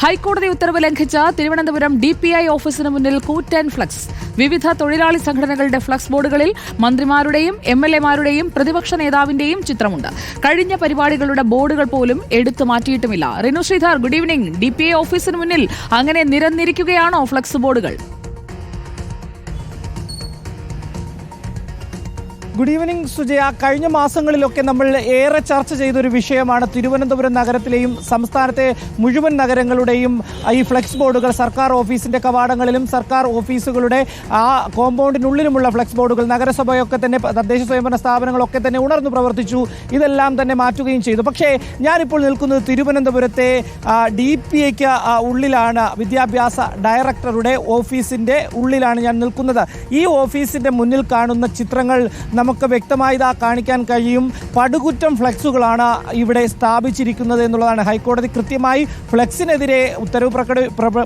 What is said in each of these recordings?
ഹൈക്കോടതി ഉത്തരവ് ലംഘിച്ച തിരുവനന്തപുരം ഡി പി ഐ ഓഫീസിന് മുന്നിൽ കൂറ്റൻ ഫ്ലക്സ്. വിവിധ തൊഴിലാളി സംഘടനകളുടെ ഫ്ലക്സ് ബോർഡുകളിൽ മന്ത്രിമാരുടെയും എം എൽ എമാരുടെയും പ്രതിപക്ഷ നേതാവിന്റെയും ചിത്രമുണ്ട്. കഴിഞ്ഞ പരിപാടികളുടെ ബോർഡുകൾ പോലും എടുത്തു മാറ്റിയിട്ടുമില്ല. Rinu Sreedhar good evening. D P I ഓഫീസിന് മുന്നിൽ അങ്ങനെ നിരന്നിരിക്കുകയാണോ ഫ്ലക്സ് ബോർഡുകൾ? Good evening Sujaya. കഴിഞ്ഞ മാസങ്ങളിലൊക്കെ നമ്മൾ ഏറെ ചർച്ച ചെയ്തൊരു വിഷയമാണ് തിരുവനന്തപുരം നഗരത്തിലെയും സംസ്ഥാനത്തെ മുഴുവൻ നഗരങ്ങളുടെയും ഈ ഫ്ലെക്സ് ബോർഡുകൾ സർക്കാർ ഓഫീസിന്റെ കവാടങ്ങളിലും സർക്കാർ ഓഫീസുകളുടെ ആ കോമ്പൗണ്ടിനുള്ളിലുമുള്ള ഫ്ലെക്സ് ബോർഡുകൾ നഗരസഭയൊക്കെ തന്നെ തദ്ദേശ സ്വയംഭരണ സ്ഥാപനങ്ങളൊക്കെ തന്നെ ഉണർന്നു പ്രവർത്തിച്ചു. ഇതെല്ലാം തന്നെ മാറ്റുകയും ചെയ്തു. പക്ഷേ ഞാനിപ്പോൾ നിൽക്കുന്നത് തിരുവനന്തപുരത്തെ ഡി പി എക്ക് ഉള്ളിലാണ്. വിദ്യാഭ്യാസ ഡയറക്ടറുടെ ഓഫീസിന്റെ ഉള്ളിലാണ് ഞാൻ നിൽക്കുന്നത്. ഈ ഓഫീസിന്റെ മുന്നിൽ കാണുന്ന ചിത്രങ്ങൾ നമുക്ക് വ്യക്തമായി ഇതാ കാണിക്കാൻ കഴിയും. പടുകുറ്റം ഫ്ലെക്സുകളാണ് ഇവിടെ സ്ഥാപിച്ചിരിക്കുന്നത് എന്നുള്ളതാണ്. ഹൈക്കോടതി കൃത്യമായി ഫ്ലെക്സിനെതിരെ ഉത്തരവ്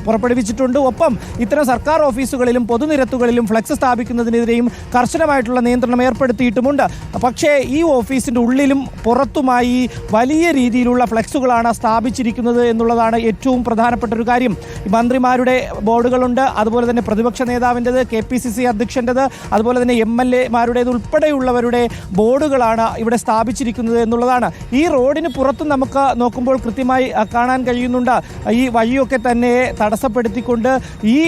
പുറപ്പെടുവിച്ചിട്ടുണ്ട്. ഒപ്പം ഇത്തരം സർക്കാർ ഓഫീസുകളിലും പൊതുനിരത്തുകളിലും ഫ്ലെക്സ് സ്ഥാപിക്കുന്നതിനെതിരെയും കർശനമായിട്ടുള്ള നിയന്ത്രണം ഏർപ്പെടുത്തിയിട്ടുമുണ്ട്. പക്ഷേ ഈ ഓഫീസിന്റെ ഉള്ളിലും പുറത്തുമായി വലിയ രീതിയിലുള്ള ഫ്ലെക്സുകളാണ് സ്ഥാപിച്ചിരിക്കുന്നത് എന്നുള്ളതാണ് ഏറ്റവും പ്രധാനപ്പെട്ട ഒരു കാര്യം. മന്ത്രിമാരുടെ ബോർഡുകളുണ്ട്. അതുപോലെ തന്നെ പ്രതിപക്ഷ നേതാവിന്റെത് കെ പി സി സി അധ്യക്ഷന്റെത് അതുപോലെ തന്നെ എം എൽ എമാരുടേത് ഉൾപ്പെടെയുള്ളവരുടെ ബോർഡുകളാണ് ഇവിടെ സ്ഥാപിച്ചിരിക്കുന്നത് എന്നുള്ളതാണ്. ഈ റോഡിന് പുറത്ത് നമുക്ക് നോക്കുമ്പോൾ കൃത്യമായി കാണാൻ കഴിയുന്നുണ്ട്. ഈ വഴിയൊക്കെ തന്നെ തടസ്സപ്പെടുത്തിക്കൊണ്ട് ഈ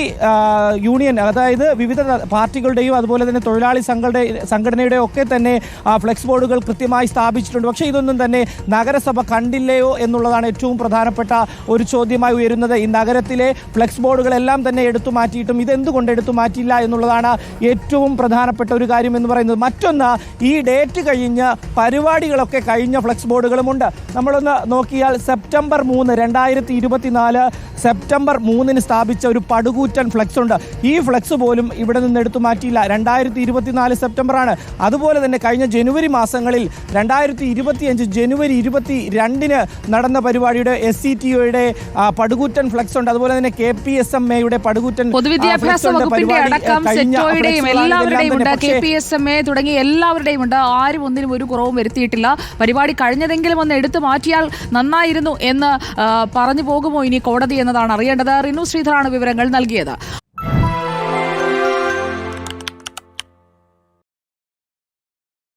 യൂണിയൻ അതായത് വിവിധ പാർട്ടികളുടെയും അതുപോലെ തന്നെ തൊഴിലാളി സംഘടന സംഘടനയുടെ ഒക്കെ തന്നെ ഫ്ലെക്സ് ബോർഡുകൾ കൃത്യമായി സ്ഥാപിച്ചിട്ടുണ്ട്. പക്ഷേ ഇതൊന്നും തന്നെ നഗരസഭ കണ്ടില്ലയോ എന്നുള്ളതാണ് ഏറ്റവും പ്രധാനപ്പെട്ട ഒരു ചോദ്യമായി ഉയരുന്നത്. ഈ നഗരത്തിലെ ഫ്ലെക്സ് ബോർഡുകളെല്ലാം തന്നെ എടുത്തു മാറ്റിയിട്ടും ഇതെന്തുകൊണ്ട് എടുത്തു മാറ്റിയില്ല എന്നുള്ളതാണ് ഏറ്റവും പ്രധാനപ്പെട്ട ഒരു കാര്യം എന്ന് പറയുന്നത്. മറ്റൊന്ന് ഈ ഡേറ്റ് കഴിഞ്ഞ് പരിപാടികളൊക്കെ കഴിഞ്ഞ ഫ്ലെക്സ് ബോർഡുകളുമുണ്ട്. നമ്മളൊന്ന് നോക്കിയാൽ സെപ്റ്റംബർ മൂന്ന് രണ്ടായിരത്തി ഇരുപത്തിനാല് സെപ്റ്റംബർ മൂന്നിന് സ്ഥാപിച്ച ഒരു പടുകൂറ്റൻ ഫ്ലെക്സ് ഉണ്ട് ഈ ഫ്ലെക്സ് പോലും ഇവിടെ നിന്ന് എടുത്തു മാറ്റിയില്ല. രണ്ടായിരത്തി ഇരുപത്തിനാല് സെപ്റ്റംബറാണ്. അതുപോലെ തന്നെ കഴിഞ്ഞ ജനുവരി മാസങ്ങളിൽ രണ്ടായിരത്തി ഇരുപത്തിയഞ്ച് ജനുവരി ഇരുപത്തി രണ്ടിന് നടന്ന പരിപാടിയുടെ എസ് സി ടി ഒയുടെ പടുകൂറ്റൻ ഫ്ലെക്സ് ഉണ്ട് അതുപോലെ തന്നെ കെ പി എസ് എം എയുടെ പടുകൂറ്റൻ പൊതുവിദ്യാഭ്യാസ വകുപ്പിന്റെ അടക്കം സെറ്റോയുടെയും എസ് എം എല്ലാവരുടെയും ഉണ്ട് എല്ലാവരുടെയും ഉണ്ട്. ആരും ഒന്നിനും ഒരു കുറവും വരുത്തിയിട്ടില്ല. പരിപാടി കഴിഞ്ഞതെങ്കിലും ഒന്ന് എടുത്തു മാറ്റിയാൽ നന്നായിരുന്നു എന്ന് പറഞ്ഞു പോകുമോ ഇനി കോടതി എന്നതാണ് അറിയേണ്ടത്. റിനു ശ്രീധരാണ് വിവരങ്ങൾ നൽകിയത്.